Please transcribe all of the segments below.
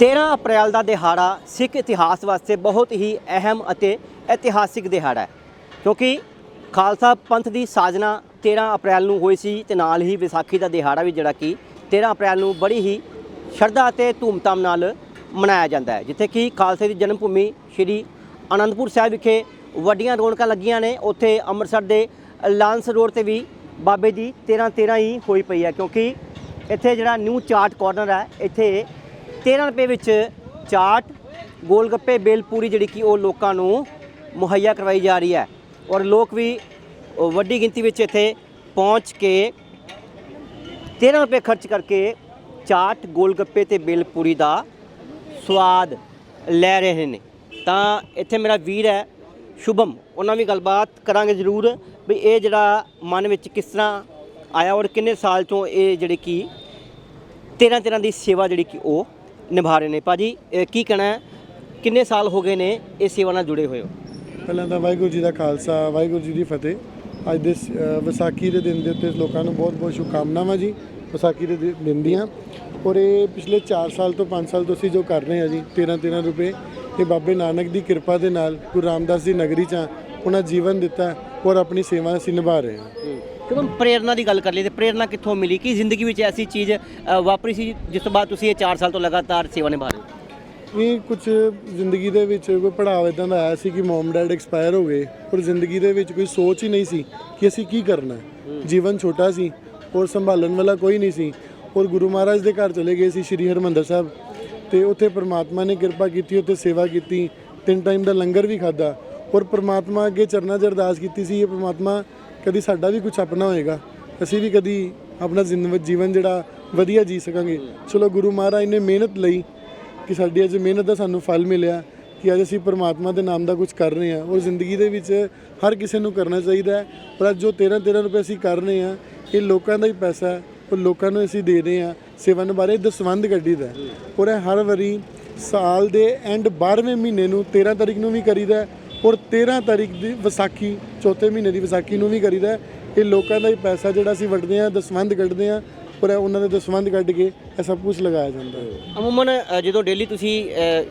13 ਅਪ੍ਰੈਲ ਦਾ ਦਿਹਾੜਾ ਸਿੱਖ ਇਤਿਹਾਸ ਵਾਸਤੇ ਬਹੁਤ ਹੀ ਅਹਿਮ ਅਤੇ ਇਤਿਹਾਸਿਕ ਦਿਹਾੜਾ ਹੈ। ਕਿਉਂਕਿ ਖਾਲਸਾ ਪੰਥ ਦੀ ਸਾਜਨਾ 13 ਅਪ੍ਰੈਲ ਨੂੰ ਹੋਈ ਸੀ ਤੇ ਨਾਲ ਹੀ ਵਿਸਾਖੀ ਦਾ ਦਿਹਾੜਾ ਵੀ ਜਿਹੜਾ ਕਿ 13 ਅਪ੍ਰੈਲ ਨੂੰ ਬੜੀ ਹੀ ਸ਼ਰਧਾ ਅਤੇ ਧੂਮਧਾਮ ਨਾਲ ਮਨਾਇਆ ਜਾਂਦਾ ਹੈ। ਜਿੱਥੇ ਕਿ ਖਾਲਸੇ ਦੀ ਜਨਮ ਭੂਮੀ ਸ਼੍ਰੀ ਅਨੰਦਪੁਰ ਸਾਹਿਬ ਵਿਖੇ ਵੱਡੀਆਂ ਰੌਣਕਾਂ ਲੱਗੀਆਂ ਨੇ। ਉੱਥੇ ਅੰਮ੍ਰਿਤਸਰ ਦੇ ਲਾਂਸ ਰੋਡ ਤੇ ਵੀ ਬਾਬੇ ਦੀ 13 13 ਹੀ ਹੋਈ ਪਈ ਹੈ। ਕਿਉਂਕਿ ਇੱਥੇ ਜਿਹੜਾ ਨਿਊ ਚਾਰਟ ਕਾਰਨਰ ਹੈ, ਇੱਥੇ 13 ਰੁਪਏ ਵਿੱਚ ਚਾਟ ਗੋਲ ਗੱਪੇ ਬੇਲ ਜਿਹੜੀ ਕਿ ਉਹ ਲੋਕਾਂ ਨੂੰ ਮੁਹੱਈਆ ਕਰਵਾਈ ਜਾ ਰਹੀ ਹੈ। ਔਰ ਲੋਕ ਵੀ ਵੱਡੀ ਗਿਣਤੀ ਵਿੱਚ ਇੱਥੇ ਪਹੁੰਚ ਕੇ 13 ਰੁਪਏ ਖਰਚ ਕਰਕੇ ਚਾਟ, ਗੋਲਗੱਪੇ ਤੇ ਬੇਲ ਦਾ ਸਵਾਦ ਲੈ ਰਹੇ ਨੇ। ਤਾਂ ਇੱਥੇ ਮੇਰਾ ਵੀਰ ਹੈ, ਸ਼ੁਭਮ, ਉਹਨਾਂ ਵੀ ਗੱਲਬਾਤ ਕਰਾਂਗੇ ਜ਼ਰੂਰ ਵੀ ਇਹ ਜਿਹੜਾ ਮਨ ਵਿੱਚ ਕਿਸ ਤਰ੍ਹਾਂ ਆਇਆ ਔਰ ਕਿੰਨੇ ਸਾਲ ਤੋਂ ਇਹ ਜਿਹੜੇ ਕਿ 13 13 ਦੀ ਸੇਵਾ ਜਿਹੜੀ ਕਿ ਉਹ ਨਿਭਾ ਰਹੇ ਨੇ। ਭਾਜੀ ਇਹ ਕੀ ਕਹਿਣਾ ਹੈ? ਕਿੰਨੇ ਸਾਲ ਹੋ ਗਏ ਨੇ ਇਹ ਸੇਵਾ ਨਾਲ ਜੁੜੇ ਹੋਏ ਹੋ? ਪਹਿਲਾਂ ਤਾਂ ਵਾਹਿਗੁਰੂ ਜੀ ਦਾ ਖਾਲਸਾ ਵਾਹਿਗੁਰੂ ਜੀ ਦੀ ਫਤਿਹ। ਅੱਜ ਦੇ ਸ- ਅ, ਵਿਸਾਖੀ ਦੇ ਦਿਨ ਦੇ ਉੱਤੇ ਲੋਕਾਂ ਨੂੰ ਬਹੁਤ-ਬਹੁਤ ਸ਼ੁਭਕਾਮਨਾਵਾਂ ਜੀ ਵਿਸਾਖੀ ਦੇ ਦਿ- ਦਿਨ ਦੀਆਂ। ਔਰ ਇਹ ਪਿਛਲੇ 4 ਸਾਲ ਤੋਂ 5 ਸਾਲ ਤੋਂ ਅਸੀਂ ਜੋ ਕਰ ਰਹੇ ਹਾਂ ਜੀ 13-13 ਰੁਪਏ ਇਹ ਬਾਬੇ ਨਾਨਕ ਦੀ ਕਿਰਪਾ ਦੇ ਨਾਲ ਗੁਰੂ ਰਾਮਦਾਸ ਦੀ ਨਗਰੀ 'ਚ ਹਾਂ, ਉਹਨਾਂ ਜੀਵਨ ਦਿੱਤਾ ਔਰ ਆਪਣੀ ਸੇਵਾ ਅਸੀਂ ਨਿਭਾ ਰਹੇ ਹਾਂ। ਜਦੋਂ ਪ੍ਰੇਰਣਾ ਦੀ ਗੱਲ ਕਰ ਲਈ ਤੇ ਪ੍ਰੇਰਣਾ ਕਿੱਥੋਂ ਮਿਲੀ? ਕਿ ਜ਼ਿੰਦਗੀ ਵਿੱਚ ਐਸੀ ਚੀਜ਼ ਅ, ਵਾਪਰੀ ਸੀ ਜਿਸ ਤੋਂ ਬਾਅਦ ਤੁਸੀਂ ਇਹ 4 ਸਾਲ ਤੋਂ ਲਗਾਤਾਰ ਸੇਵਾ ਨਿਭਾ ਰਹੇ ਹੋ? ਇਹ ਕੁਝ ਜ਼ਿੰਦਗੀ ਦੇ ਵਿੱਚ ਕੋਈ ਪੜਾਅ ਇਦਾਂ ਦਾ ਆਇਆ ਸੀ ਕਿ ਮਮ ਡੈਡ ਐਕਸਪਾਇਰ ਹੋ ਗਏ ਔਰ ਜ਼ਿੰਦਗੀ ਦੇ ਵਿੱਚ ਕੋਈ ਸੋਚ ਹੀ ਨਹੀਂ ਸੀ ਕਿ ਅਸੀਂ ਕੀ ਕਰਨਾ ਹੈ। ਜੀਵਨ ਛੋਟਾ ਸੀ ਔਰ ਸੰਭਾਲਣ ਵਾਲਾ ਕੋਈ ਨਹੀਂ ਸੀ ਔਰ ਗੁਰੂ ਮਹਾਰਾਜ ਦੇ ਘਰ ਚਲੇ ਗਏ ਸੀ ਸ਼੍ਰੀ ਹਰਮੰਦਰ ਸਾਹਿਬ ਤੇ ਉੱਥੇ ਪ੍ਰਮਾਤਮਾ ਨੇ ਕਿਰਪਾ ਕੀਤੀ ਉੱਥੇ ਸੇਵਾ ਕੀਤੀ ਤਿੰਨ ਟਾਈਮ ਦਾ ਲੰਗਰ ਵੀ ਖਾਦਾ ਔਰ ਪ੍ਰਮਾਤਮਾ ਅੱਗੇ ਚਰਨਾਂ 'ਚ ਅਰਦਾਸ ਕੀਤੀ ਸੀ ਇਹ ਪ੍ਰਮਾਤਮਾ ਕਦੀ ਸਾਡਾ ਵੀ ਕੁਝ ਆਪਣਾ ਹੋਏਗਾ, ਅਸੀਂ ਵੀ ਕਦੀ ਆਪਣਾ ਜ਼ਿੰਦਗੀ, ਜੀਵਨ ਜਿਹੜਾ ਵਧੀਆ ਜੀ ਸਕਾਂਗੇ। ਚਲੋ ਗੁਰੂ ਮਹਾਰਾਜ ਨੇ ਮਿਹਨਤ ਲਈ ਕਿ ਸਾਡੀ ਅੱਜ ਮਿਹਨਤ ਦਾ ਸਾਨੂੰ ਫਲ ਮਿਲਿਆ ਕਿ ਅੱਜ ਅਸੀਂ ਪਰਮਾਤਮਾ ਦੇ ਨਾਮ ਦਾ ਕੁਝ ਕਰ ਰਹੇ ਹਾਂ। ਉਹ ਜ਼ਿੰਦਗੀ ਦੇ ਵਿੱਚ ਹਰ ਕਿਸੇ ਨੂੰ ਕਰਨਾ ਚਾਹੀਦਾ ਹੈ, ਪਰ ਅੱਜ ਜੋ 13 13 ਰੁਪਏ ਅਸੀਂ ਕਰ ਰਹੇ ਹਾਂ, ਇਹ ਲੋਕਾਂ ਦਾ ਹੀ ਪੈਸਾ ਹੈ, ਔਰ ਲੋਕਾਂ ਨੂੰ ਅਸੀਂ ਦੇ ਰਹੇ ਹਾਂ। ਸੇਵਾ ਬਾਰੇ ਦਸਵੰਦ ਕੱਢੀਦਾ ਹੈ। ਔਰ ਇਹ ਹਰ ਵਾਰੀ ਸਾਲ ਦੇ ਐਂਡ 12ਵੇਂ ਮਹੀਨੇ ਨੂੰ 13 ਤਾਰੀਖ ਨੂੰ ਵੀ ਕਰੀਦਾ ਔਰ 13 ਤਾਰੀਖ ਦੀ ਵਿਸਾਖੀ ਚੌਥੇ ਮਹੀਨੇ ਦੀ ਵਿਸਾਖੀ ਨੂੰ ਵੀ ਕਰੀਦਾ। ਇਹ ਲੋਕਾਂ ਦਾ ਹੀ ਪੈਸਾ ਜਿਹੜਾ ਅਸੀਂ ਵੰਡਦੇ ਹਾਂ ਦਸਵੰਦ ਕੱਢਦੇ ਔਰ ਇਹ ਉਹਨਾਂ ਦੇ ਦਸਵੰਦ ਕੱਢ ਕੇ ਇਹ ਸਭ ਕੁਝ ਲਗਾਇਆ ਜਾਂਦਾ ਹੈ। ਅਮੂਮਨ ਅ, ਜਦੋਂ ਡੇਲੀ ਤੁਸੀਂ ਅ,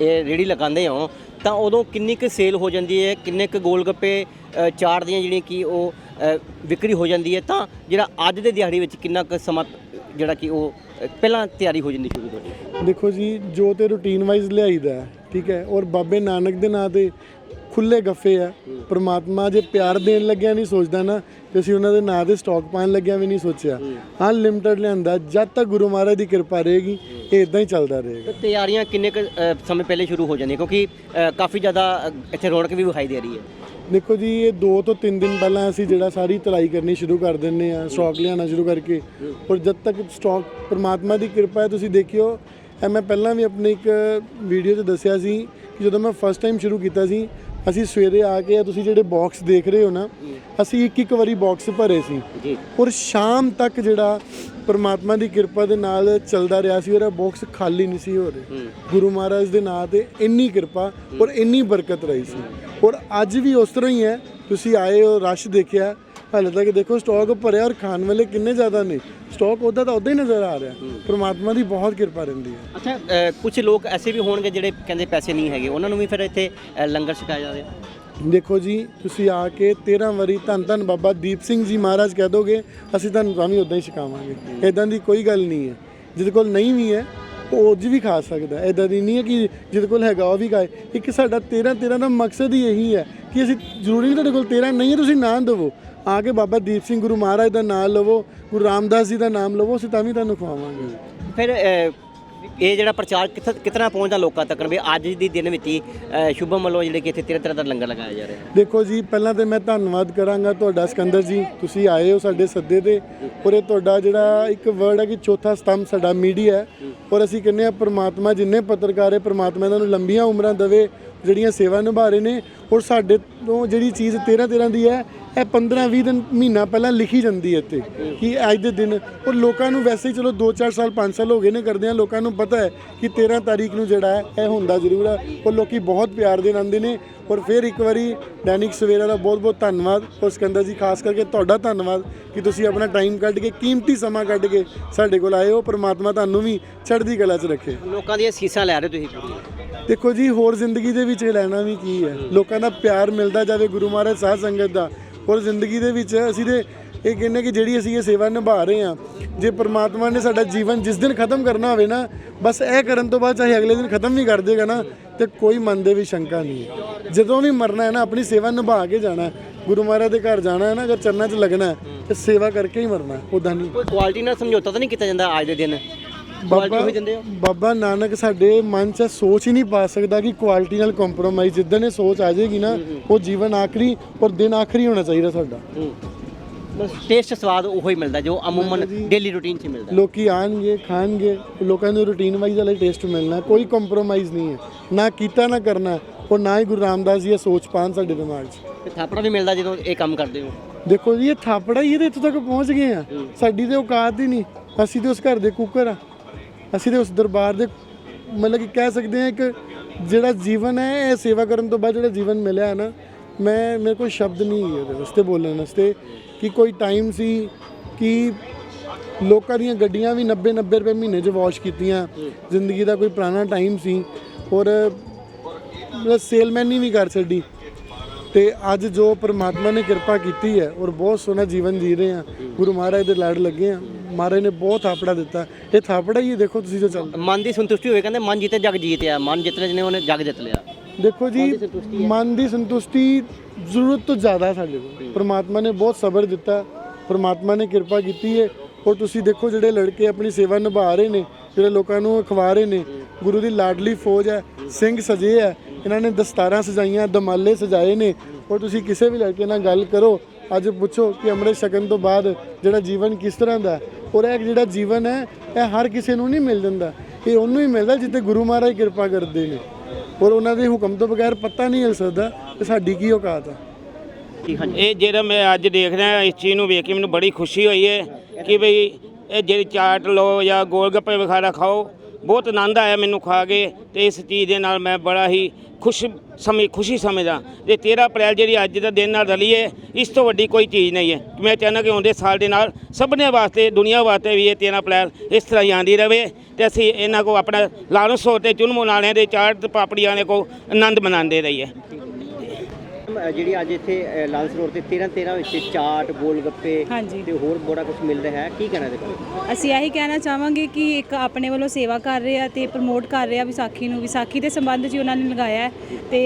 ਇਹ ਰੇੜੀ ਲਗਾਉਂਦੇ ਹੋ ਤਾਂ ਉਦੋਂ ਕਿੰਨੀ ਕੁ ਸੇਲ ਹੋ ਜਾਂਦੀ ਹੈ? ਕਿੰਨੇ ਕੁ ਗੋਲ ਗੱਪੇ ਅ, ਚਾਟ ਦੀਆਂ ਜਿਹੜੀਆਂ ਕਿ ਉਹ ਅ, ਵਿਕਰੀ ਹੋ ਜਾਂਦੀ ਹੈ? ਤਾਂ ਜਿਹੜਾ ਅੱਜ ਦੇ ਦਿਹਾੜੀ ਵਿੱਚ ਕਿੰਨਾ ਕੁ ਸਮਾਂ ਜਿਹੜਾ ਕਿ ਉਹ ਅ, ਪਹਿਲਾਂ ਤਿਆਰੀ ਹੋ ਜਾਂਦੀ ਸ਼ੁਰੂ ਤੁਹਾਡੀ ਦੇਖੋ ਜੀ ਜੋ ਤੇ ਰੂਟੀਨ ਵਾਈਜ਼ ਲਿਆਈਦਾ ਹੈ, ਠੀਕ ਹੈ? ਔਰ ਬਾਬੇ ਨਾਨਕ ਦੇ ਨਾਂ ਤੇ ਖੁੱਲੇ ਗੱਫੇ ਆ। ਪ੍ਰਮਾਤਮਾ ਜੇ ਪਿਆਰ ਦੇਣ ਲੱਗਿਆ ਨਹੀਂ ਸੋਚਦਾ ਨਾ ਤੇ ਅਸੀਂ ਉਹਨਾਂ ਦੇ ਨਾਂ ਤੇ ਸਟਾਕ ਪਾਣ ਲੱਗਿਆ ਵੀ ਨਹੀਂ ਸੋਚਿਆ। ਹਾਂ ਲਿਮਟਿਡ ਲਿਆਂਦਾ ਜਦ ਤੱਕ ਗੁਰੂ ਮਹਾਰਾਜ ਦੀ ਕਿਰਪਾ ਰਹੇਗੀ ਇਹ ਇਦਾਂ ਹੀ ਚੱਲਦਾ ਰਹੇਗਾ। ਤਿਆਰੀਆਂ ਕਿੰਨੇ ਕੁ ਅ, ਸਮੇਂ ਪਹਿਲੇ ਸ਼ੁਰੂ ਹੋ ਜਾਂਦੀਆਂ? ਕਿਉਂਕਿ ਅ, ਕਾਫੀ ਜ਼ਿਆਦਾ ਅ, ਇੱਥੇ ਰੌਣਕ ਵੀ ਵਿਖਾਈ ਦੇ ਰਹੀ ਹੈ। ਦੇਖੋ ਜੀ ਇਹ 2 ਤੋਂ 3 ਦਿਨ ਪਹਿਲਾਂ ਅਸੀਂ ਜਿਹੜਾ ਸਾਰੀ ਤਲਾਈ ਕਰਨੀ ਸ਼ੁਰੂ ਕਰ ਦਿੰਨੇ ਆ ਸਟਾਕ ਲਿਆਉਣਾ ਸ਼ੁਰੂ ਕਰਕੇ। ਔਰ ਜਦ ਤੱਕ ਸਟਾਕ ਪ੍ਰਮਾਤਮਾ ਦੀ ਕਿਰਪਾ ਹੈ ਤੁਸੀਂ ਦੇਖਿਓ ਇਹ ਮੈਂ ਪਹਿਲਾਂ ਵੀ ਆਪਣੀ ਇੱਕ ਵੀਡੀਓ 'ਚ ਦੱਸਿਆ ਸੀ ਕਿ ਜਦੋਂ ਮੈਂ ਫਸਟ ਟਾਈਮ ਸ਼ੁਰੂ ਕੀਤਾ ਸੀ ਅਸੀਂ ਸਵੇਰੇ ਆ ਕੇ ਤੁਸੀਂ ਜਿਹੜੇ ਬਾਕਸ ਦੇਖ ਰਹੇ ਹੋ ਨਾ ਅਸੀਂ ਇੱਕ ਇੱਕ ਵਾਰੀ ਬਾਕਸ ਭਰੇ ਸੀ। ਜੀ। ਔਰ ਸ਼ਾਮ ਤੱਕ ਜਿਹੜਾ ਪਰਮਾਤਮਾ ਦੀ ਕਿਰਪਾ ਦੇ ਨਾਲ ਚੱਲਦਾ ਰਿਹਾ ਸੀ ਔਰ ਇਹ ਬਾਕਸ ਖਾਲੀ ਨਹੀਂ ਸੀ ਹੋ ਰਹੇ। ਗੁਰੂ ਮਹਾਰਾਜ ਦੇ ਨਾਂ ਤੇ ਇੰਨੀ ਕਿਰਪਾ ਔਰ ਇੰਨੀ ਬਰਕਤ ਰਹੀ ਸੀ। ਔਰ ਅੱਜ ਵੀ ਉਸ ਤਰ੍ਹਾਂ ਹੀ ਹੈ ਤੁਸੀਂ ਆਏ ਹੋ ਰਸ਼ ਦੇਖਿਆ ਹਾਲੇ ਤੱਕ ਦੇਖੋ ਸਟਾਕ ਭਰਿਆ ਔਰ ਖਾਣ ਵਾਲੇ ਕਿੰਨੇ ਜ਼ਿਆਦਾ ਨੇ। ਸਟਾਕ ਉਹਦਾ ਤਾਂ ਉਦਾਂ ਹੀ ਨਜ਼ਰ ਆ ਰਿਹਾ। ਪਰਮਾਤਮਾ ਦੀ ਬਹੁਤ ਕਿਰਪਾ ਰਹਿੰਦੀ ਹੈ। ਅੱਛਾ ਕੁਝ ਲੋਕ ਐਸੇ ਵੀ ਹੋਣਗੇ ਜਿਹੜੇ ਕਹਿੰਦੇ ਪੈਸੇ ਨਹੀਂ ਹੈਗੇ। ਉਹਨਾਂ ਨੂੰ ਵੀ ਫਿਰ ਇੱਥੇ ਲੰਗਰ ਛਕਾਇਆ ਜਾ ਰਿਹਾ ਦੇਖੋ ਜੀ ਤੁਸੀਂ ਆ ਕੇ 13 ਵਾਰੀ ਧੰਨ ਧੰਨ ਬਾਬਾ ਦੀਪ ਸਿੰਘ ਜੀ ਮਹਾਰਾਜ ਕਹਿ ਦੋਗੇ ਅਸੀਂ ਤੁਹਾਨੂੰ ਤਾਂ ਵੀ ਉਦਾਂ ਹੀ ਛਕਾਵਾਂਗੇ। ਇਦਾਂ ਦੀ ਕੋਈ ਗੱਲ ਨਹੀਂ ਹੈ। ਜਿਹਦੇ ਕੋਲ ਨਹੀਂ ਵੀ ਹੈ ਉਹ ਅੱਜ ਵੀ ਖਾ ਸਕਦਾ ਇਦਾਂ ਦੀ ਨਹੀਂ ਹੈ ਕਿ ਜਿਹਦੇ ਕੋਲ ਹੈਗਾ ਉਹ ਵੀ ਖਾਏ। ਇੱਕ ਸਾਡਾ 13 13 ਦਾ ਮਕਸਦ ਹੀ ਇਹੀ ਹੈ ਕਿ ਅਸੀਂ ਜ਼ਰੂਰੀ ਨਹੀਂ ਤੁਹਾਡੇ ਕੋਲ 13 ਨਹੀਂ ਹੈ ਤੁਸੀਂ ਨਾਂ ਦੇਵੋ। ਆ ਕੇ ਬਾਬਾ ਦੀਪ ਸਿੰਘ ਗੁਰੂ ਮਹਾਰਾਜ ਦਾ ਨਾਮ ਲਵੋ ਗੁਰੂ ਰਾਮਦਾਸ ਜੀ ਦਾ ਨਾਮ ਲਵੋ ਅਸੀਂ ਤਾਂ ਵੀ ਤੁਹਾਨੂੰ ਖਵਾਵਾਂਗੇ। ਫਿਰ ਇਹ ਜਿਹੜਾ ਪ੍ਰਚਾਰ ਕਿੱਥੇ ਕਿਤਨਾ ਪਹੁੰਚਦਾ ਲੋਕਾਂ ਤੱਕ ਵੀ ਅੱਜ ਦੀ ਦਿਨ ਵਿੱਚ ਹੀ ਸ਼ੁਭਮ ਵੱਲੋਂ ਜਿਹੜੇ ਕਿ ਇੱਥੇ ਤੇਰੇ ਤਰ੍ਹਾਂ ਦਾ ਲੰਗਰ ਲਗਾਇਆ ਜਾ ਰਿਹਾ ਦੇਖੋ ਜੀ ਪਹਿਲਾਂ ਤੇ ਮੈਂ ਧੰਨਵਾਦ ਕਰਾਂਗਾ ਤੁਹਾਡਾ ਸਿਕੰਦਰ ਜੀ ਤੁਸੀਂ ਆਏ ਹੋ ਸਾਡੇ ਸੱਦੇ ਤੇ ਔਰ ਇਹ ਤੁਹਾਡਾ ਜਿਹੜਾ ਇੱਕ ਵਰਡ ਹੈ ਕਿ ਚੌਥਾ ਸਤੰਭ ਸਾਡਾ ਮੀਡੀਆ ਹੈ ਔਰ ਅਸੀਂ ਕਹਿੰਦੇ ਆ ਪ੍ਰਮਾਤਮਾ ਜਿੰਨੇ ਪੱਤਰਕਾਰ ਹੈ ਪ੍ਰਮਾਤਮਾ ਇਹਨਾਂ ਨੂੰ ਲੰਬੀਆਂ ਉਮਰਾਂ ਦੇਵੇ ਜਿਹੜੀਆਂ ਸੇਵਾ ਨਿਭਾ ਰਹੇ ਨੇ ਔਰ ਸਾਡੇ ਤੋਂ ਜਿਹੜੀ ਚੀਜ਼ 13 13 ਦੀ ਹੈ ਇਹ 15 20 ਦਿਨ ਮਹੀਨਾ ਪਹਿਲਾਂ ਲਿਖੀ ਜਾਂਦੀ ਹੈ ਇੱਥੇ ਕਿ ਅੱਜ ਦੇ ਦਿਨ ਔਰ ਲੋਕਾਂ ਨੂੰ ਵੈਸੇ ਹੀ ਚਲੋ 2-4 ਸਾਲ 5 ਸਾਲ ਹੋ ਗਏ ਨੇ ਕਰਦੇ ਆ ਲੋਕਾਂ ਨੂੰ ਪਤਾ ਹੈ ਕਿ 13 ਤਾਰੀਖ ਨੂੰ ਜਿਹੜਾ ਹੈ ਇਹ ਹੁੰਦਾ ਜ਼ਰੂਰ ਹੈ। ਔਰ ਲੋਕੀ ਬਹੁਤ ਪਿਆਰ ਦੇ ਆਉਂਦੇ ਨੇ ਔਰ ਫਿਰ ਇੱਕ ਵਾਰੀ ਦੈਨਿਕ ਸਵੇਰਾ ਦਾ ਬਹੁਤ ਬਹੁਤ ਧੰਨਵਾਦ ਔਰ ਸਿਕੰਦਰ ਜੀ ਖਾਸ ਕਰਕੇ ਤੁਹਾਡਾ ਧੰਨਵਾਦ ਕਿ ਤੁਸੀਂ ਆਪਣਾ ਟਾਈਮ ਕੱਢ ਕੇ ਕੀਮਤੀ ਸਮਾਂ ਕੱਢ ਕੇ ਸਾਡੇ ਕੋਲ ਆਏ ਹੋ। ਪ੍ਰਮਾਤਮਾ ਤੁਹਾਨੂੰ ਵੀ ਚੜ੍ਹਦੀ ਕਲਾ 'ਚ ਰੱਖੇ। ਲੋਕਾਂ ਦੀਆਂ ਸੀਸਾਂ ਲੈ ਰਹੇ ਤੁਸੀਂ? ਦੇਖੋ ਜੀ ਹੋਰ ਜ਼ਿੰਦਗੀ ਦੇ ਵਿੱਚ ਲੈਣਾ ਵੀ ਕੀ ਹੈ? ਲੋਕਾਂ ਦਾ ਪਿਆਰ ਮਿਲਦਾ ਜਾਵੇ ਗੁਰੂ ਮਹਾਰਾਜ ਸਾਧ ਸੰਗਤ ਦਾ। ਔਰ ਜ਼ਿੰਦਗੀ ਦੇ ਵਿੱਚ ਅਸੀਂ ਤੇ ਇਹ ਕਹਿੰਦੇ ਕਿ ਜਿਹੜੀ ਅਸੀਂ ਇਹ ਸੇਵਾ ਨਿਭਾ ਰਹੇ ਹਾਂ ਜੇ ਪ੍ਰਮਾਤਮਾ ਨੇ ਸਾਡਾ ਜੀਵਨ ਜਿਸ ਦਿਨ ਖਤਮ ਕਰਨਾ ਹੋਵੇ ਨਾ ਬਸ ਇਹ ਕਰਨ ਤੋਂ ਬਾਅਦ ਚਾਹੇ ਅਗਲੇ ਦਿਨ ਖਤਮ ਵੀ ਕਰ ਦੇਗਾ ਨਾ ਤੇ ਕੋਈ ਮਨ ਦੇ ਵਿੱਚ ਸ਼ੰਕਾ ਨਹੀਂ ਹੈ। ਜਦੋਂ ਵੀ ਮਰਨਾ ਹੈ ਨਾ ਆਪਣੀ ਸੇਵਾ ਨਿਭਾ ਕੇ ਜਾਣਾ ਗੁਰੂ ਮਹਾਰਾਜ ਦੇ ਘਰ ਜਾਣਾ ਹੈ ਨਾ ਅਗਰ ਚਰਨਾਂ 'ਚ ਲੱਗਣਾ ਹੈ, ਤੇ ਸੇਵਾ ਕਰਕੇ ਹੀ ਮਰਨਾ ਉਦਾਂ ਨਹੀਂ। ਕੋਈ ਕੁਆਲਿਟੀ ਨਾਲ ਸਮਝੌਤਾ ਤਾਂ ਨਹੀਂ ਕੀਤਾ ਜਾਂਦਾ ਅੱਜ ਦੇ ਦਿਨ? ਬਾਬਾ ਹੋਈ ਦਿੰਦੇ ਹੋ ਬਾਬਾ ਨਾਨਕ ਸਾਡੇ ਮਨ 'ਚ ਸੋਚ ਹੀ ਨਹੀਂ ਪਾ ਸਕਦਾ ਕਿ ਕੁਆਲਿਟੀ ਨਾਲ ਕੰਪਰੋਮਾਈਜ਼ ਜਿੱਦਾਂ ਇਹ ਸੋਚ ਆ ਜਾਏਗੀ ਨਾ ਉਹ ਜੀਵਨ ਆਖਰੀ ਔਰ ਦਿਨ ਆਖਰੀ ਹੋਣਾ ਚਾਹੀਦਾ ਸਾਡਾ। ਹੂੰ। ਟੇਸਟ ਸਵਾਦ ਉਹੀ ਮਿਲਦਾ ਜੋ ਅਮੂਮਨ ਡੇਲੀ ਰੂਟੀਨ 'ਚ ਮਿਲਦਾ। ਲੋਕੀ ਆਣਗੇ ਖਾਣਗੇ ਲੋਕਾਂ ਨੂੰ ਰੂਟੀਨ ਵਾਈਜ਼ ਵਾਲਾ ਟੇਸਟ ਮਿਲਣਾ ਕੋਈ ਕੰਪਰੋਮਾਈਜ਼ ਨਹੀਂ ਹੈ। ਨਾ ਕੀਤਾ ਨਾ ਕਰਨਾ ਔਰ ਨਾ ਹੀ ਗੁਰੂ ਰਾਮਦਾਸ ਜੀ ਇਹ ਸੋਚ ਪਾਣ ਸਾਡੇ ਦਿਮਾਗ 'ਚ। ਤੇ ਥਾਪੜਾ ਵੀ ਮਿਲਦਾ ਜਦੋਂ ਇਹ ਕੰਮ ਕਰਦੇ ਹੋ? ਦੇਖੋ ਜੀ ਇਹ ਥਾਪੜਾ ਹੀ ਇਹਦੇ ਇੱਥੋਂ ਤੱਕ ਪਹੁੰਚ ਗਏ ਆ। ਸਾਡੀ ਤੇ ਔਕਾਤ ਹੀ ਨਹੀਂ। ਅਸੀਂ ਤੇ ਉਸ ਘਰ ਦੇ ਕੁੱਕਰ ਆ। ਅਸੀਂ ਤੇ ਉਸ ਦਰਬਾਰ ਦੇ ਮਤਲਬ ਕਿ ਕਹਿ ਸਕਦੇ ਹਾਂ ਇੱਕ ਜਿਹੜਾ ਜੀਵਨ ਹੈ, ਇਹ ਸੇਵਾ ਕਰਨ ਤੋਂ ਬਾਅਦ ਜਿਹੜਾ ਜੀਵਨ ਮਿਲਿਆ ਹੈ ਨਾ, ਮੈਂ, ਮੇਰੇ ਕੋਲ ਸ਼ਬਦ ਨਹੀਂ ਹੈ ਇਹਦੇ ਵਾਸਤੇ, ਬੋਲਣ ਵਾਸਤੇ, ਕਿ ਕੋਈ ਟਾਈਮ ਸੀ ਕਿ ਲੋਕਾਂ ਦੀਆਂ ਗੱਡੀਆਂ ਵੀ 90 90 ਰੁਪਏ ਮਹੀਨੇ 'ਚ ਵਾਸ਼ ਕੀਤੀਆਂ, ਜ਼ਿੰਦਗੀ ਦਾ ਕੋਈ ਪੁਰਾਣਾ ਟਾਈਮ ਸੀ, ਔਰ ਮਤਲਬ ਸੇਲਮੈਨ ਵੀ ਕਰ ਛੱਡੀ। ਤੇ ਅੱਜ ਜੋ ਪ੍ਰਮਾਤਮਾ ਨੇ ਕਿਰਪਾ ਕੀਤੀ ਹੈ, ਔਰ ਬਹੁਤ ਸੋਹਣਾ ਜੀਵਨ ਜੀ ਰਹੇ ਆ ਗੁਰੂ ਮਹਾਰਾਜ ਦੇ ਲੜ ਲੱਗੇ ਆ ਮਹਾਰਾਜ ਨੇ ਬਹੁਤ ਥਾਪੜਾ ਦਿੱਤਾ। ਇਹ ਥਾਪੜਾ ਹੀ ਦੇਖੋ ਤੁਸੀਂ ਜੋ ਚੱਲ ਮਨ ਦੀ ਸੰਤੁਸ਼ਟੀ ਹੋਵੇ ਕਹਿੰਦੇ ਮਨ ਜਿੱਤੇ ਜਗ ਜੀਤਿਆ ਮਨ ਜਿੱਤਨੇ ਜਿਹਨੇ ਉਹਨੇ ਜਗ ਜਿੱਤ ਲਿਆ। ਦੇਖੋ ਜੀ ਮਨ ਦੀ ਸੰਤੁਸ਼ਟੀ ਜ਼ਰੂਰਤ ਤੋਂ ਜ਼ਿਆਦਾ ਸਾਡੇ ਕੋਲ। ਪ੍ਰਮਾਤਮਾ ਨੇ ਬਹੁਤ ਸਬਰ ਦਿੱਤਾ। ਪ੍ਰਮਾਤਮਾ ਨੇ ਕਿਰਪਾ ਕੀਤੀ ਹੈ ਔਰ ਤੁਸੀਂ ਦੇਖੋ ਜਿਹੜੇ ਲੜਕੇ ਆਪਣੀ ਸੇਵਾ ਨਿਭਾ ਰਹੇ ਨੇ ਜਿਹੜੇ ਲੋਕਾਂ ਨੂੰ ਖਵਾ ਰਹੇ ਨੇ ਗੁਰੂ ਦੀ ਲਾਡਲੀ ਫੌਜ ਹੈ ਸਿੰਘ ਸਜੇ ਹੈ ਇਹਨਾਂ ਨੇ ਦਸਤਾਰਾਂ ਸਜਾਈਆਂ ਦਮਾਲੇ ਸਜਾਏ ਨੇ। ਔਰ ਤੁਸੀਂ ਕਿਸੇ ਵੀ ਲੜਕੇ ਨਾਲ ਗੱਲ ਕਰੋ ਅੱਜ ਪੁੱਛੋ ਕਿ ਅੰਮ੍ਰਿਤ ਛਕਣ ਤੋਂ ਬਾਅਦ ਜਿਹੜਾ ਜੀਵਨ ਕਿਸ ਤਰ੍ਹਾਂ ਦਾ। ਔਰ ਇਹ ਜਿਹੜਾ ਜੀਵਨ ਹੈ, ਇਹ ਹਰ ਕਿਸੇ ਨੂੰ ਨਹੀਂ ਮਿਲ ਜਾਂਦਾ। ਇਹ ਉਹਨੂੰ ਹੀ ਮਿਲਦਾ ਜਿੱਤੇ ਗੁਰੂ ਮਹਾਰਾਜ ਕਿਰਪਾ ਕਰਦੇ ਨੇ। ਔਰ ਉਹਨਾਂ ਦੇ ਹੁਕਮ ਤੋਂ ਬਗੈਰ ਪਤਾ ਨਹੀਂ ਹਿਲ ਸਕਦਾ ਕਿ ਸਾਡੀ ਕੀ ਔਕਾਤ ਆ। ਇਹ ਜਿਹੜਾ ਮੈਂ ਅੱਜ ਦੇਖ ਰਿਹਾ, ਇਸ ਚੀਜ਼ ਨੂੰ ਵੇਖ ਕੇ ਮੈਨੂੰ ਬੜੀ ਖੁਸ਼ੀ ਹੋਈ ਹੈ ਕਿ ਭਈ ਇਹ ਜਿਹੜੀ ਚਾਟ ਲਓ ਜਾਂ ਗੋਲ ਗੱਪੇ ਵਗੈਰਾ ਖਾਓ ਬਹੁਤ ਆਨੰਦ ਆਇਆ ਮੈਨੂੰ ਖਾ ਕੇ ਤੇ ਇਸ ਚੀਜ਼ ਦੇ ਨਾਲ ਮੈਂ ਬੜਾ ਹੀ ਖੁਸ਼ ਸਮਝ ਖੁਸ਼ੀ ਸਮਝਦਾ। ਤੇ 13 ਅਪ੍ਰੈਲ ਜਿਹੜੀ ਅੱਜ ਦਾ ਦਿਨ ਨਾਲ ਰਲੀ ਹੈ ਇਸ ਤੋਂ ਵੱਡੀ ਕੋਈ ਚੀਜ਼ ਨਹੀਂ ਹੈ। ਮੈਂ ਚਾਹੁੰਦਾ ਕਿ ਆਉਂਦੇ ਸਾਲ ਦੇ ਨਾਲ ਸਭ ਨੇ ਵਾਸਤੇ, ਦੁਨੀਆ ਵਾਸਤੇ ਵੀ ਇਹ 13 ਅਪ੍ਰੈਲ ਇਸ ਤਰ੍ਹਾਂ ਹੀ ਆਂਦੀ ਰਵੇ ਤੇ ਅਸੀਂ ਇਹਨਾਂ ਕੋ ਆਪਣਾ ਲਾਰੈਂਸ ਹੋਰ ਤੇ ਚੁਨਮੋ ਨਾਲਿਆਂ ਦੇ ਚਾਟ ਤੇ ਪਾਪੜੀਆਂ ਨੇ ਕੋ ਆਨੰਦ ਮਨਾਉਂਦੇ ਰਹੀਏ। ਜਿਹੜੀ ਅੱਜ ਇੱਥੇ ਅ, ਲਾਂਸ ਰੋਡ ਤੇ 13 13 ਵਿੱਚ ਚਾਟ ਗੋਲ ਗੱਪੇ ਹਾਂਜੀ। ਤੇ ਹੋਰ ਬੜਾ ਕੁਝ ਮਿਲ ਰਿਹਾ ਹੈ। ਕੀ ਕਹਿਣਾ ਇਹਦੇ ਬਾਰੇ? ਅਸੀਂ ਇਹੀ ਕਹਿਣਾ ਚਾਹਾਂਗੇ ਕਿ ਇੱਕ ਆਪਣੇ ਵੱਲੋਂ ਸੇਵਾ ਕਰ ਰਹੇ ਆ ਤੇ ਪ੍ਰਮੋਟ ਕਰ ਰਹੇ ਆ ਵਿਸਾਖੀ ਨੂੰ। ਵਿਸਾਖੀ ਦੇ ਸੰਬੰਧ 'ਚ ਉਹਨਾਂ ਨੇ ਲਗਾਇਆ ਹੈ ਤੇ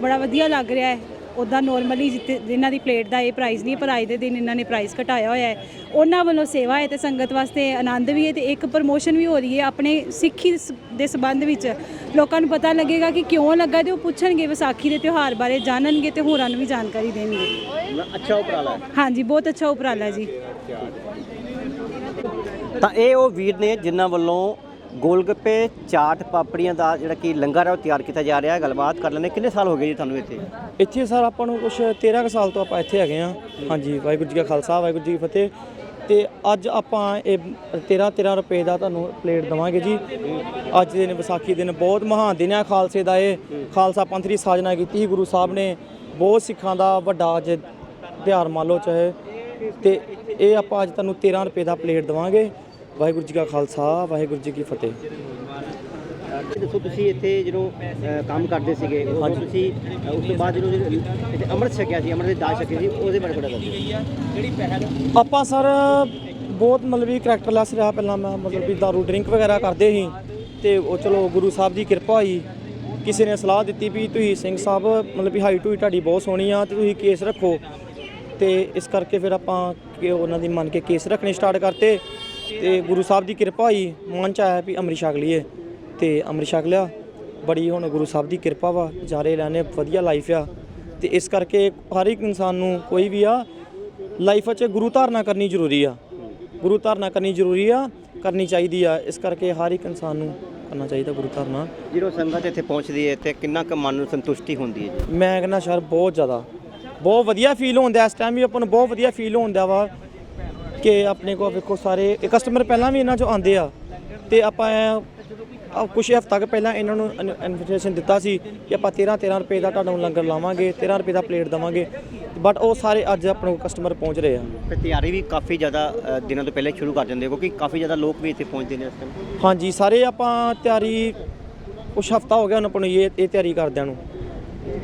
ਬੜਾ ਵਧੀਆ ਲੱਗ ਰਿਹਾ ਹੈ। ਉੱਦਾਂ ਨੋਰਮਲੀ ਜਿੱਤੇ ਜਿਨ੍ਹਾਂ ਦੀ ਪਲੇਟ ਦਾ ਇਹ ਪ੍ਰਾਈਸ ਨਹੀਂ ਪਰ ਅੱਜ ਦੇ ਦਿਨ ਇਹਨਾਂ ਨੇ ਪ੍ਰਾਈਸ ਘਟਾਇਆ ਹੋਇਆ ਹੈ। ਉਹਨਾਂ ਵੱਲੋਂ ਸੇਵਾ ਹੈ ਤੇ ਸੰਗਤ ਵਾਸਤੇ ਆਨੰਦ ਵੀ ਹੈ ਤੇ ਇੱਕ ਪ੍ਰਮੋਸ਼ਨ ਵੀ ਹੋ ਰਹੀ ਹੈ ਆਪਣੇ ਸਿੱਖੀ ਦੇ ਸੰਬੰਧ ਵਿੱਚ। ਲੋਕਾਂ ਨੂੰ ਪਤਾ ਲੱਗੇਗਾ ਕਿ ਕਿਉਂ ਲੱਗਾ ਤੇ ਉਹ ਪੁੱਛਣਗੇ ਵਿਸਾਖੀ ਦੇ ਤਿਉਹਾਰ ਬਾਰੇ ਜਾਣਨਗੇ ਤੇ ਹੋਰਾਂ ਨੂੰ ਵੀ ਜਾਣਕਾਰੀ ਦੇਣਗੇ। ਅੱਛਾ ਉਪਰਾਲਾ ਹਾਂਜੀ ਬਹੁਤ ਅੱਛਾ ਉਪਰਾਲਾ ਜੀ। ਤਾਂ ਇਹ ਉਹ ਵੀਰ ਨੇ ਜਿਨ੍ਹਾਂ ਵੱਲੋਂ ਗੋਲਗੱਪੇ, ਚਾਟ, ਪਾਪੜੀਆਂ ਦਾ ਜਿਹੜਾ ਕਿ ਲੰਗਰ ਹੈ ਉਹ ਤਿਆਰ ਕੀਤਾ ਜਾ ਰਿਹਾ ਹੈ। ਗੱਲਬਾਤ ਕਰ ਲੈਂਦੇ ਕਿੰਨੇ ਸਾਲ ਹੋ ਗਏ ਜੀ ਤੁਹਾਨੂੰ ਇੱਥੇ? ਇੱਥੇ ਸਰ ਆਪਾਂ ਨੂੰ ਕੁਝ 13 ਕੁ ਸਾਲ ਤੋਂ ਆਪਾਂ ਇੱਥੇ ਹੈਗੇ ਆ ਹਾਂਜੀ, ਵਾਹਿਗੁਰੂ ਜੀ ਕਾ ਖਾਲਸਾ, ਵਾਹਿਗੁਰੂ ਜੀ ਕੀ ਫਤਿਹ। ਤੇ ਅੱਜ ਆਪਾਂ ਇਹ 13 13 ਰੁਪਏ ਦਾ ਤੁਹਾਨੂੰ ਪਲੇਟ ਦਵਾਂਗੇ ਜੀ। ਅੱਜ ਦੇ ਦਿਨ ਵਿਸਾਖੀ ਦਿਨ ਬਹੁਤ ਮਹਾਨ ਦਿਨ ਆ ਖਾਲਸੇ ਦਾ ਇਹ। ਖਾਲਸਾ ਪੰਥ ਦੀ ਸਾਜਨਾ ਕੀਤੀ ਸੀ, ਗੁਰੂ ਸਾਹਿਬ ਨੇ। ਬਹੁਤ ਸਿੱਖਾਂ ਦਾ ਵੱਡਾ ਅੱਜ ਤਿਉਹਾਰ ਮੰਨ ਲਓ ਚਾਹੇ। ਤੇ ਇਹ ਆਪਾਂ ਅੱਜ ਤੁਹਾਨੂੰ 13 ਰੁਪਏ ਦਾ ਪਲੇਟ ਦਵਾਂਗੇ। ਵਾਹਿਗੁਰੂ ਜੀ ਕਾ ਖਾਲਸਾ ਵਾਹਿਗੁਰੂ ਜੀ ਕੀ ਫਤਿਹ। ਦੱਸੋ ਤੁਸੀਂ ਇੱਥੇ ਜਦੋਂ ਅ, ਕੰਮ ਕਰਦੇ ਸੀਗੇ ਉਦੋਂ ਤੁਸੀਂ ਅ, ਉਸ ਤੋਂ ਬਾਅਦ ਜਦੋਂ ਜਦੋਂ ਇੱਥੇ ਅੰਮ੍ਰਿਤ ਛਕਿਆ ਸੀ ਅੰਮ੍ਰਿਤ ਦੀ ਦਾਲ ਛਕੀ ਸੀ ਉਹਦੇ ਬਾਰੇ ਥੋੜਾ ਦੱਸੋ। ਆਪਾਂ ਸਰ ਬਹੁਤ ਮਤਲਬ ਵੀ ਕਰੈਕਟਰਲੈਸ ਰਿਹਾ। ਪਹਿਲਾਂ ਮੈਂ ਮਤਲਬ ਵੀ दारू ਡਰਿੰਕ ਵਗੈਰਾ ਕਰਦੇ ਸੀ ਤੇ ਉਹ ਚਲੋ ਗੁਰੂ ਸਾਹਿਬ ਦੀ ਕਿਰਪਾ ਹੋਈ ਕਿਸੇ ਨੇ ਸਲਾਹ ਦਿੱਤੀ ਵੀ ਤੁਸੀਂ ਸਿੰਘ ਸਾਹਿਬ ਮਤਲਬ ਵੀ ਹੋਈ ਤੁਹਾਡੀ ਬਹੁਤ ਸੋਹਣੀ ਆ ਤੇ ਤੁਸੀਂ ਕੇਸ ਰੱਖੋ। ਤੇ ਇਸ ਕਰਕੇ ਫਿਰ ਆਪਾਂ ਕਿ ਉਹਨਾਂ ਦੀ ਮੰਨ ਕੇ ਕੇਸ ਰੱਖਣੇ ਸਟਾਰਟ ਕਰਤੇ। ਤੇ ਗੁਰੂ ਸਾਹਿਬ ਦੀ ਕਿਰਪਾ ਹੋਈ ਮਨ ਚ ਆਇਆ ਵੀ ਅੰਮ੍ਰਿਤ ਛਕ ਲਈਏ। ਤੇ ਅੰਮ੍ਰਿਤ ਛਕ ਲਿਆ। ਬੜੀ ਹੁਣ ਗੁਰੂ ਸਾਹਿਬ ਦੀ ਕਿਰਪਾ ਵਾ। ਜਾਰੇ ਲੈਣੇ ਵਧੀਆ ਲਾਈਫ ਆ। ਤੇ ਇਸ ਕਰਕੇ ਹਰ ਇੱਕ ਇਨਸਾਨ ਨੂੰ ਕੋਈ ਵੀ ਆ ਲਾਈਫ 'ਚ ਗੁਰੂ ਧਾਰਨਾ ਕਰਨੀ ਜ਼ਰੂਰੀ ਆ। ਗੁਰੂ ਧਾਰਨਾ ਕਰਨੀ ਜ਼ਰੂਰੀ ਆ ਕਰਨੀ ਚਾਹੀਦੀ ਆ। ਇਸ ਕਰਕੇ ਹਰ ਇੱਕ ਇਨਸਾਨ ਨੂੰ ਕਰਨਾ ਚਾਹੀਦਾ ਗੁਰੂ ਨਾਲ ਜਦੋਂ ਸੰਗਤ ਇੱਥੇ ਪਹੁੰਚਦੀ ਹੈ ਤੇ ਕਿੰਨਾ ਕੁ ਮਨ ਨੂੰ ਸੰਤੁਸ਼ਟੀ ਹੁੰਦੀ ਹੈ ਜੀ? ਮੈਂ ਕਹਿੰਦਾ ਸ਼ਹਿਰ ਬਹੁਤ ਜ਼ਿਆਦਾ। ਬਹੁਤ ਵਧੀਆ ਫੀਲ ਹੁੰਦਾ ਇਸ ਟਾਈਮ ਵੀ ਆਪਾਂ ਨੂੰ ਬਹੁਤ ਵਧੀਆ ਫੀਲ ਹੁੰਦਾ ਵਾ। ਕਿ ਆਪਣੇ ਕੋਲ ਵੇਖੋ ਸਾਰੇ ਕਸਟਮਰ ਪਹਿਲਾਂ ਵੀ ਇਹਨਾਂ ਚੋਂ ਆਉਂਦੇ ਆ। ਤੇ ਆਪਾਂ ਆ ਕੁਝ ਹਫ਼ਤਾ ਕੁ ਪਹਿਲਾਂ ਇਹਨਾਂ ਨੂੰ ਇਨਵੀਟੇਸ਼ਨ ਦਿੱਤਾ ਸੀ ਕਿ ਆਪਾਂ 13 13 ਰੁਪਏ ਦਾ ਤੁਹਾਨੂੰ ਲੰਗਰ ਲਾਵਾਂਗੇ 13 ਰੁਪਏ ਦਾ ਪਲੇਟ ਦਵਾਂਗੇ। ਬਟ ਉਹ ਸਾਰੇ ਅੱਜ ਆਪਣੇ ਕੋਲ ਕਸਟਮਰ ਪਹੁੰਚ ਰਹੇ ਆ। ਤੇ ਤਿਆਰੀ ਵੀ ਕਾਫੀ ਜ਼ਿਆਦਾ ਦਿਨਾਂ ਤੋਂ ਪਹਿਲੇ ਸ਼ੁਰੂ ਕਰ ਦਿੰਦੇ ਕਿਉਂਕਿ ਕਾਫੀ ਜ਼ਿਆਦਾ ਲੋਕ ਵੀ ਇੱਥੇ ਪਹੁੰਚਦੇ ਨੇ ਇਸ ਟਾਈਮ ਹਾਂਜੀ ਸਾਰੇ ਆਪਾਂ ਤਿਆਰੀ ਕੁਛ ਹਫਤਾ ਹੋ ਗਿਆ ਆਪਾਂ ਨੂੰ ਇਹ ਇਹ ਤਿਆਰੀ ਕਰਦਿਆਂ ਨੂੰ।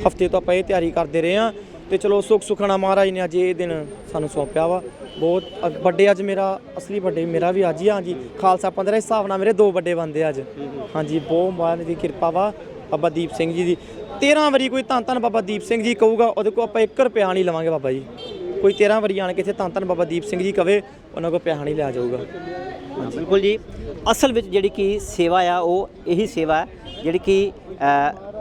ਹਫ਼ਤੇ ਤੋਂ ਆਪਾਂ ਇਹ ਤਿਆਰੀ ਕਰਦੇ ਰਹੇ ਆ। ਤੇ ਚਲੋ ਸੁੱਖ ਸੁਖਣਾ ਮਹਾਰਾਜ ਨੇ ਅੱਜ ਇਹ ਦਿਨ ਸਾਨੂੰ ਸੌਂਪਿਆ ਵਾ। ਬਹੁਤ ਅ- ਵੱਡੇ ਅੱਜ ਮੇਰਾ, ਅਸਲੀ ਵੱਡੇ ਮੇਰਾ ਵੀ ਅੱਜ ਹੀ ਆ, ਹਾਂਜੀ। ਖਾਲਸਾ ਪੰਥ ਦੇ ਹਿਸਾਬ ਨਾਲ ਮੇਰੇ ਦੋ ਵੱਡੇ ਬੰਦੇ ਅੱਜ। ਹਾਂਜੀ, ਬਹੁਤ ਮਹਾਰਾਜ ਦੀ ਕਿਰਪਾ ਵਾ ਬਾਬਾ ਦੀਪ ਸਿੰਘ ਜੀ ਦੀ। 13 ਵਾਰੀ ਕੋਈ ਧੰਨ ਧੰਨ ਬਾਬਾ ਦੀਪ ਸਿੰਘ ਜੀ ਕਹੂਗਾ, ਉਹਦੇ ਕੋਲ ਆਪਾਂ 1 ਰੁਪਿਆ ਨਹੀਂ ਲਵਾਂਗੇ ਬਾਬਾ ਜੀ। ਕੋਈ 13 ਵਾਰੀ ਆਣ ਕੇ ਇੱਥੇ ਧੰਨ ਧੰਨ ਬਾਬਾ ਦੀਪ ਸਿੰਘ ਜੀ ਕਵੇ, ਉਹਨਾਂ ਕੋਲ ਪਿਆ ਨਹੀਂ ਲਿਆ ਜਾਊਗਾ। ਬਿਲਕੁਲ ਜੀ। ਅਸਲ ਵਿੱਚ ਜਿਹੜੀ ਕਿ ਸੇਵਾ ਆ, ਉਹ ਇਹੀ ਸੇਵਾ ਜਿਹੜੀ ਕਿ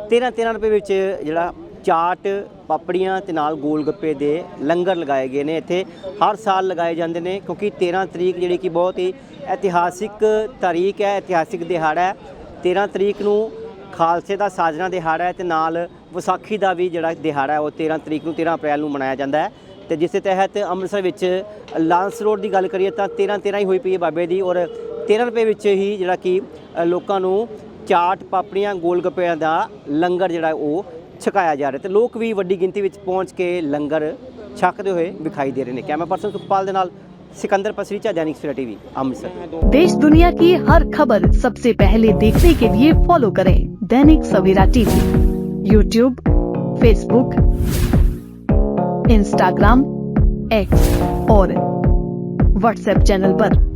13 13 ਰੁਪਏ ਵਿੱਚ ਜਿਹੜਾ ਚਾਟ, ਪਾਪੜੀਆਂ ਤੇ ਨਾਲ ਗੋਲ ਗੱਪੇ ਦੇ ਲੰਗਰ ਲਗਾਏ ਗਏ ਨੇ। ਇੱਥੇ ਹਰ ਸਾਲ ਲਗਾਏ ਜਾਂਦੇ ਨੇ ਕਿਉਂਕਿ 13 ਤਰੀਕ ਜਿਹੜੀ ਕਿ ਬਹੁਤ ਹੀ ਇਤਿਹਾਸਿਕ ਤਾਰੀਖ ਹੈ, ਇਤਿਹਾਸਿਕ ਦਿਹਾੜਾ ਹੈ। 13 ਤਰੀਕ ਨੂੰ ਖਾਲਸੇ ਦਾ ਸਾਜਨਾ ਦਿਹਾੜਾ ਹੈ ਤੇ ਨਾਲ ਵਿਸਾਖੀ ਦਾ ਵੀ ਜਿਹੜਾ ਦਿਹਾੜਾ ਹੈ, ਉਹ 13 ਤਰੀਕ ਨੂੰ 13 ਅਪ੍ਰੈਲ ਨੂੰ ਮਨਾਇਆ ਜਾਂਦਾ ਹੈ। ਤੇ ਜਿਸ ਦੇ ਤਹਿਤ ਅੰਮ੍ਰਿਤਸਰ ਵਿੱਚ ਲਾਂਸ ਰੋਡ ਦੀ ਗੱਲ ਕਰੀਏ ਤਾਂ 13 13 ਹੀ ਹੋਈ ਪਈ ਹੈ ਬਾਬੇ ਦੀ ਔਰ 13 ਰੁਪਏ ਵਿੱਚ ਹੀ ਜਿਹੜਾ ਕਿ ਲੋਕਾਂ ਨੂੰ ਚਾਟ, ਪਾਪੜੀਆਂ ਗੋਲ ਗੱਪਿਆਂ ਦਾ ਲੰਗਰ ਜਿਹੜਾ ਉਹ ਛਕਾਇਆ ਜਾ ਰਿਹਾ ਤੇ ਲੋਕ ਵੀ ਵੱਡੀ ਗਿਣਤੀ ਵਿੱਚ ਪਹੁੰਚ ਕੇ ਲੰਗਰ ਛਕਦੇ ਹੋਏ ਵਿਖਾਈ ਦੇ ਰਹੇ ਨੇ ਕੈਮਰਾ ਪਰਸਨ ਸੁਖਪਾਲ ਦੇ ਨਾਲ ਸਿਕੰਦਰ ਪਸਰੀਚਾ ਜੈਨਿਕ ਸਵੇਰਾ ਟੀਵੀ ਅੰਮ੍ਰਿਤਸਰ देश दुनिया की हर खबर सबसे पहले देखने के लिए फॉलो करें Dainik Savera TV YouTube Facebook Instagram X और व्हाट्सएप चैनल पर।